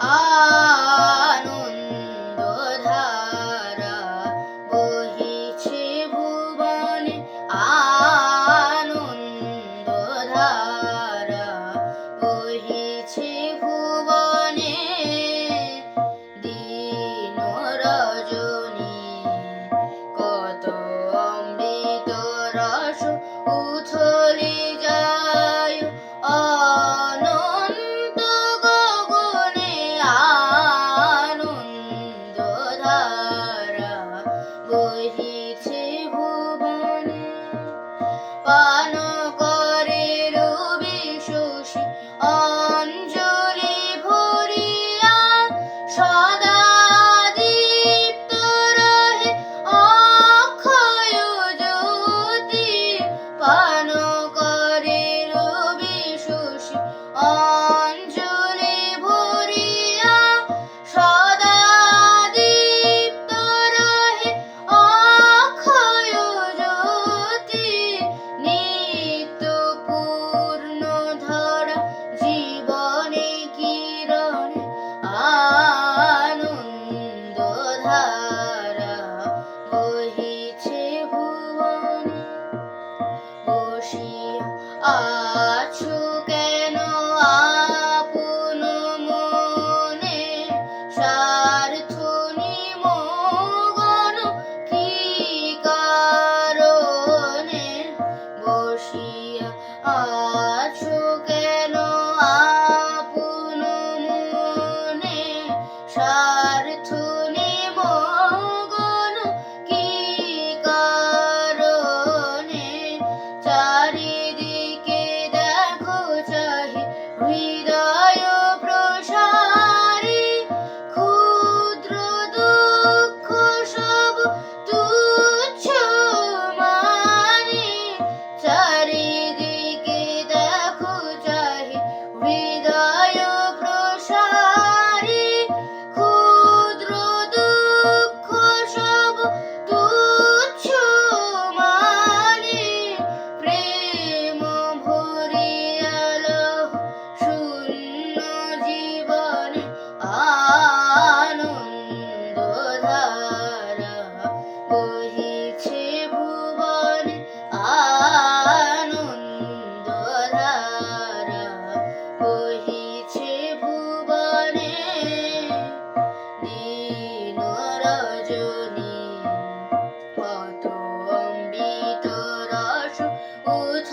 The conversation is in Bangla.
Oh. বসিয়া আছো কেন? আপন মনে সা রজনী কত অমৃত রস উথ